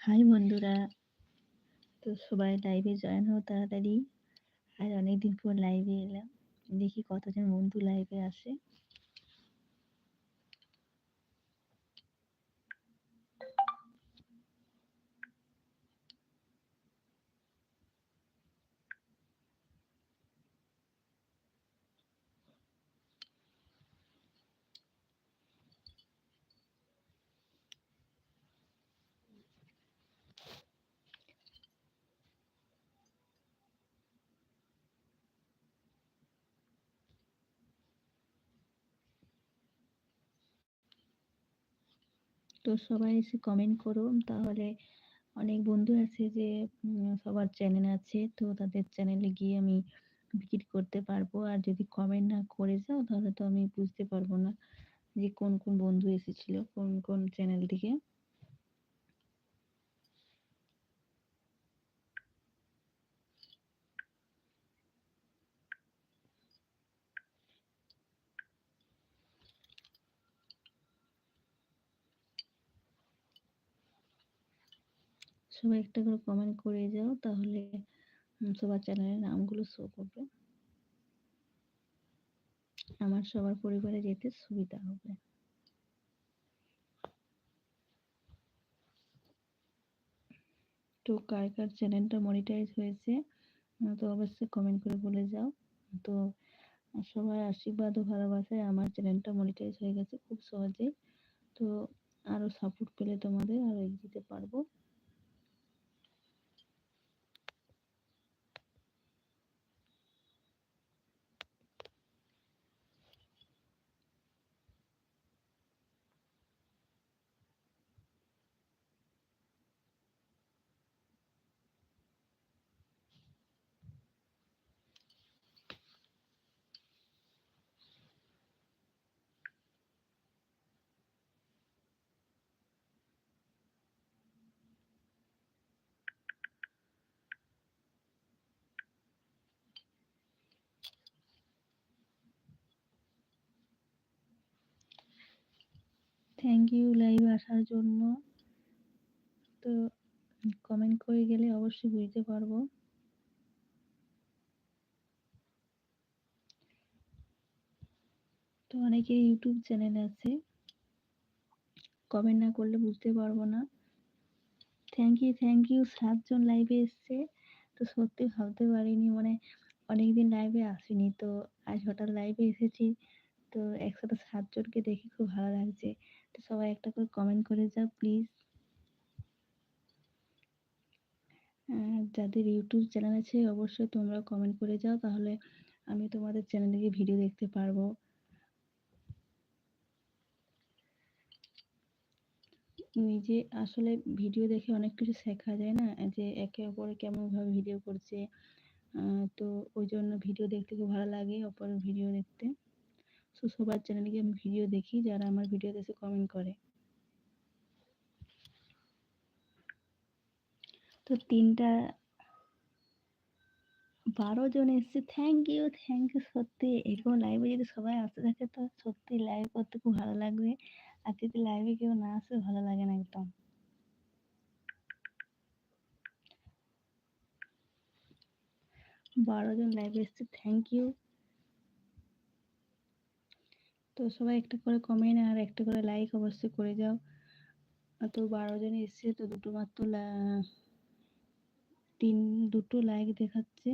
High বন্ধুরা। তো সবাই লাইভে জয়েন হও তাড়াতাড়ি। আর অনেকদিন পর লাইভে এলাম। দেখি কতজন বন্ধু লাইভে আসে। তো সবাই এসে কমেন্ট করো। তাহলে অনেক বন্ধু আছে যে সবার চ্যানেল আছে, তো তাদের চ্যানেলে গিয়ে আমি ভিজিট করতে পারব। আর যদি কমেন্ট না করে যাও, তাহলে তো আমি বুঝতে পারব না যে কোন কোন বন্ধু এসেছিল, কোন কোন চ্যানেল থেকে। সবাই একটা করে কমেন্ট করে যাও, তাহলে সবার চ্যানেলের নামগুলো শো করবে। আমার সবার পরিবারে যেতে সুবিধা হবে। তো কার কার চ্যানেলটা মনিটাইজ হয়েছে তো অবশ্যই কমেন্ট করে বলে যাও। তো সবাই আশীর্বাদ ও ভালোবাসায় আমার চ্যানেলটা মনিটাইজ হয়ে গেছে খুব সহজেই। তো আরও সাপোর্ট পেলে তোমাদের আরও এগিয়ে যেতে পারব। থ্যাংক ইউ লাইভে আসার জন্য। তো কমেন্ট করে গেলে অবশ্যই বুঝতে পারব। তো অনেকের ইউটিউব চ্যানেল আছে। কমেন্ট না করলে বুঝতে পারব না। থ্যাংক ইউ থ্যাংক ইউ সাতজন লাইভে এসছে। তো সত্যি ভাবতে পারিনি মানে অনেকদিন লাইভে আসিনি। তো আজ হঠাৎ লাইভে এসেছি। তো একসাথে সাতজনকে দেখে খুব ভালো লাগছে। সবাই একটা করে কমেন্ট করে যাও প্লিজ যাদের ইউটিউব চ্যানেল আছে, অবশ্যই তোমরা কমেন্ট করে যাও, তাহলে আমি তোমাদের চ্যানেলে গিয়ে ভিডিও দেখতে পারব। নিজে আসলে ভিডিও দেখে অনেক কিছু শেখা যায় না, যে একে অপরে কেমনভাবে ভিডিও করছে তো ওই জন্য ভিডিও দেখতে খুব ভালো লাগে, অপরের ভিডিও দেখতে। সো সবার চ্যানেলে গিয়ে আমি ভিডিও দেখি, যারা আমার ভিডিও দেখে কমেন্ট করে। তো তিনটা, বারো জন এসছে। থ্যাংক ইউ থ্যাংক ইউ সত্যি। এরকম লাইভে যদি সবাই আসতে থাকে, তো সত্যি লাইভ করতে খুব ভালো লাগবে। আর যদি লাইভে কেউ না আসে, ভালো লাগে না একদম। বারো জন লাইভে এসছে। থ্যাংক ইউ তো সবাই একটা করে কমেন্ট আর একটা করে লাইক অবশ্যই করে যাও। তো বারো জন এসছে, তো দুটো মাত্র তিন, দুটো লাইক দেখাচ্ছে।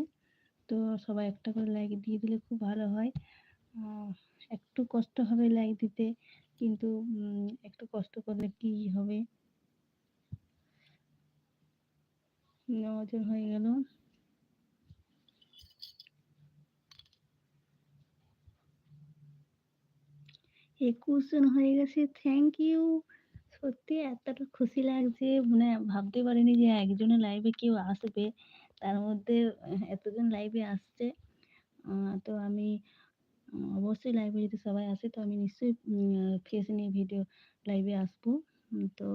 তো সবাই একটা করে লাইক দিয়ে দিলে খুব ভালো হয়। একটু কষ্ট হবে লাইক দিতে, কিন্তু একটু কষ্ট করলে কি হবে? নজন হয়ে গেল। একুশ জন হয়ে গেছে থ্যাংক ইউ সত্যি এতটা খুশি লাগছে মানে ভাবতে পারিনি যে একজনের লাইভে কেউ আসবে। তার মধ্যে এতজন লাইভে আসছে। তো আমি অবশ্যই লাইভে যদি সবাই আসে, তো আমি নিশ্চয়ই ফেস নিয়ে ভিডিও লাইভে আসব। তো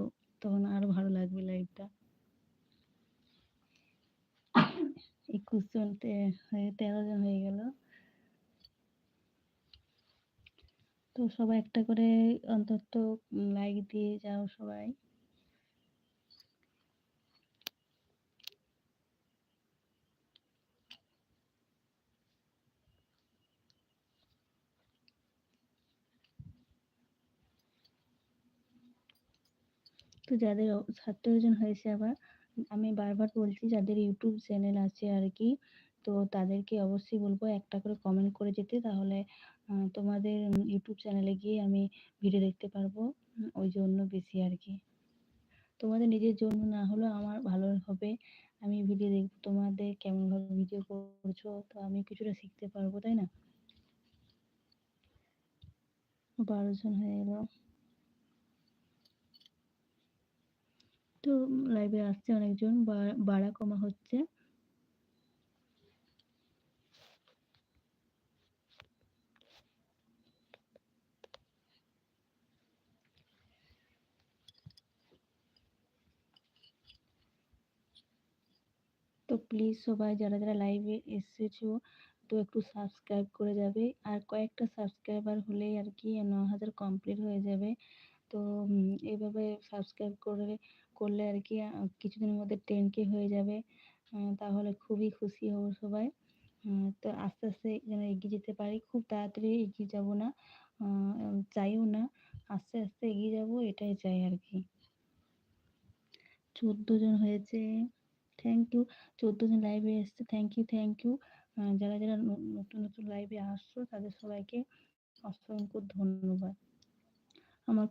তখন আরও ভালো লাগবে লাইভটা একুশ জন তেরো জন হয়ে গেল। তো সবাই একটা করে অন্তত লাইক দিয়ে যাও সবাই। তো যাদের ছাত্রজন হয়েছে আবার, আমি বারবার বলছি যাদের ইউটিউব চ্যানেল আছে আর কি, তো তাদেরকে অবশ্যই বলব একটা করে কমেন্ট করে যেতে, তাহলে তোমাদের ইউটিউব চ্যানেলে গিয়ে আমি ভিডিও দেখতে পারব। ওই জন্য বেশি আর কি তোমাদের নিজের জন্য না হলেও আমার ভালো হবে। আমি ভিডিও দেখব তোমাদের কেমনভাবে ভিডিও করছ তো আমি কিছুটা শিখতে পারব, তাই না? ১২ জন হয়ে গেল। তো লাইভে আসছে অনেকজন বাড়া কমা হচ্ছে। তো প্লিজ সবাই যারা, যারা লাইভে এসেছ তো একটু সাবস্ক্রাইব করে যাবে। আর কয়েকটা সাবস্ক্রাইবার হলেই আর কি ন হাজার কমপ্লিট হয়ে যাবে। তো এভাবে সাবস্ক্রাইব করে করলে আরকি আ কিছুদিনের মধ্যে 10K হয়ে যাবে। তাহলে খুবই খুশি হব সবাই। তো আস্তে, আস্তে যেন এগিয়ে যেতে পারি। খুব তাড়াতাড়ি এগিয়ে যাব না। চাইও না। আস্তে, আস্তে এগিয়ে যাব এটাই চাই আর কি ১৪ জন হয়েছে। Thank you. ১৪ জন লাইভে এসছে। Thank you, thank you. যারা, যারা নতুন, নতুন লাইভে আসছো তাদের সবাইকে অসংখ্য ধন্যবাদ। আমার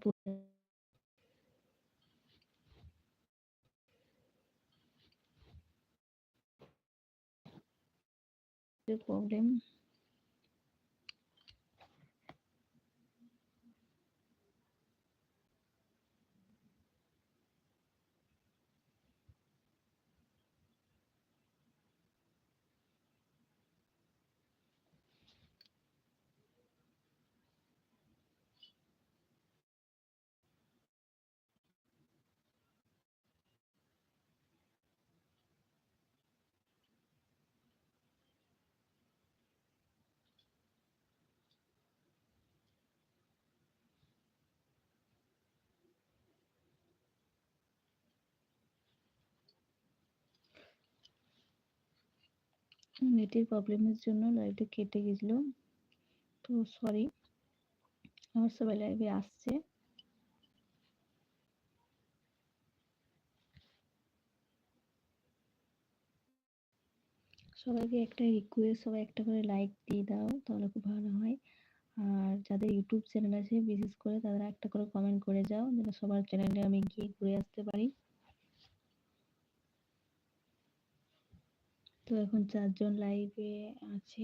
প্রবলেম। নেটের প্রবলেমের জন্য লাইভটা কেটে গেছিল। তো সরি। আমার সবাই লাইভে আসছে। সবাইকে একটা রিকোয়েস্ট সবাই একটা করে লাইক দিয়ে দাও, তাহলে খুব ভালো হয়। আর যাদের ইউটিউব চ্যানেল আছে, বিশেষ করে তারা একটা করে কমেন্ট করে যাও, যেন সবার চ্যানেলে আমি গিয়ে ঘুরে আসতে পারি। তো এখন ৪ জন লাইভে আছে।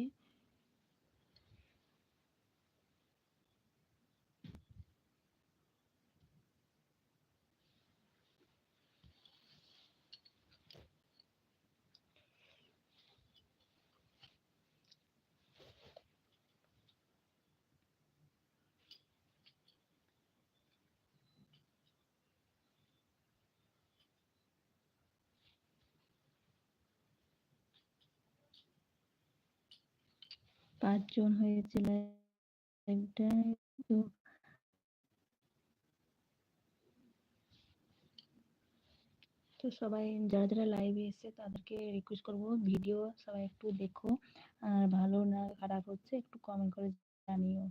পাঁচজন হয়েছে লাইভটায় তো সবাই যারা যারা লাইভে এসছে তাদেরকে রিকোয়েস্ট করব ভিডিও সবাই একটু দেখো। আর ভালো না খারাপ হচ্ছে একটু কমেন্ট করে জানিও।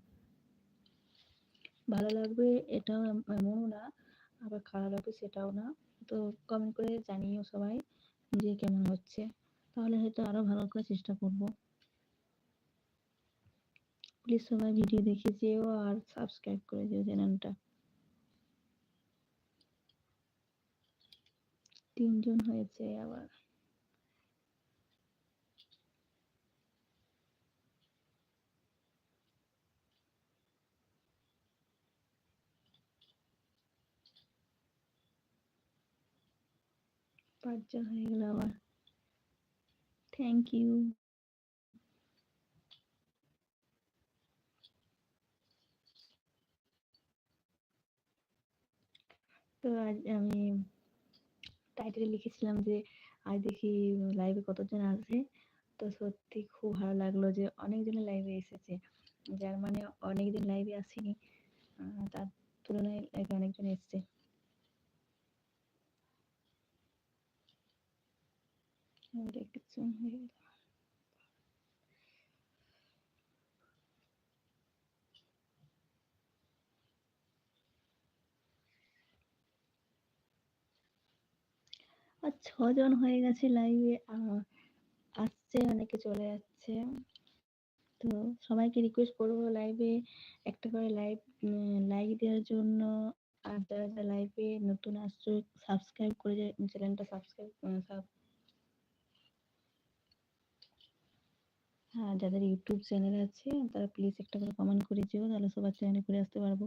ভালো লাগবে এটাও এমনও না, আবার খারাপ লাগবে সেটাও না। তো কমেন্ট করে জানিও সবাই যে কেমন হচ্ছে। তাহলে হয়তো আরও ভালো করে চেষ্টা করব। প্লিজ সবাই ভিডিও দেখে যেও আর সাবস্ক্রাইব করে যেও চ্যানেলটা। তিনজন হয়েছে আবার। পাঁচজন হয়ে গেল আবার। থ্যাংক ইউ তো আজ আমি টাইটেলে লিখেছিলাম যে, আজ দেখি লাইভে কতজন আছে। তো সত্যি খুব ভালো লাগল যে অনেকজনের লাইভে এসেছে। যার মানে অনেকদিন লাইভে আসেনি। তার তুলনায় লাইভে অনেকজন এসছে। একজন হয়ে গেল। আর ছজন হয়ে গেছে লাইভে আসছে, অনেকে চলে যাচ্ছে। তো সবাইকে রিকোয়েস্ট করব লাইভে একটা করে লাইভ লাইক দেওয়ার জন্য। আর যারা যারা লাইভে নতুন আসছো সাবস্ক্রাইব করে চ্যানেলটা সাবস্ক্রাইব হ্যাঁ যাদের ইউটিউব চ্যানেল আছে, তারা প্লিজ একটা করে কমেন্ট করে যেও, তাহলে সবার চ্যানেলে ঘুরে আসতে পারব।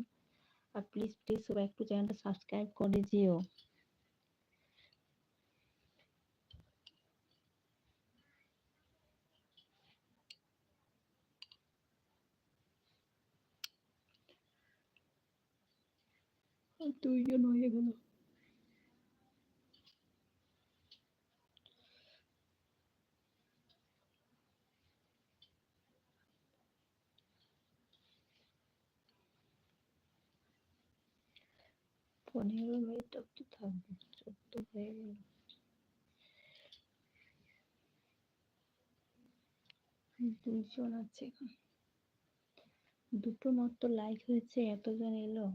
আর প্লিজ প্লিজ সবাই একটু চ্যানেলটা সাবস্ক্রাইব করে যেও। দুইজন হয়ে গেল। পনেরো মিনিট একটু থাকবে, চোদ্দ হয়ে গেল। দুইজন আছে দুটো মাত্র লাইক হয়েছে, এতজন এলো।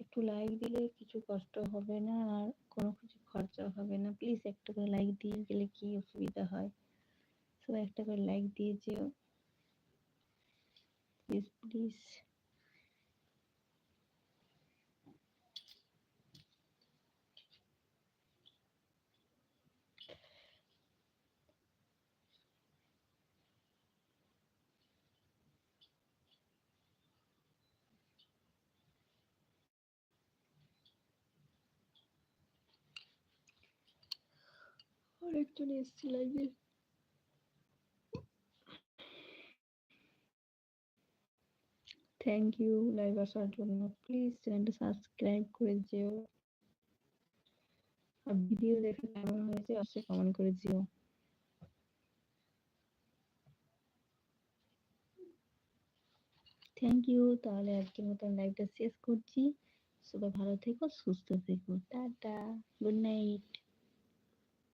একটু লাইক দিলে কিছু কষ্ট হবে না, আর কোনো কিছু খরচা হবে না। প্লিজ একটা করে লাইক দিয়ে গেলে কি অসুবিধা হয়? সবাই একটা করে লাইক দিয়ে যেও প্লিজ প্লিজ আরেকজন এসছে লাইভে থ্যাংক ইউ লাইভ আসার জন্য। প্লিজ চ্যানেলটা সাবস্ক্রাইব করে যেও। আর ভিডিও দেখে কেমন হয়েছে অবশ্যই কমেন্ট করে যেও। থ্যাংক ইউ তাহলে আজকের মতন লাইভটা শেষ করছি। সবাই ভালো থেকো, সুস্থ থেকো। টাটা। Good night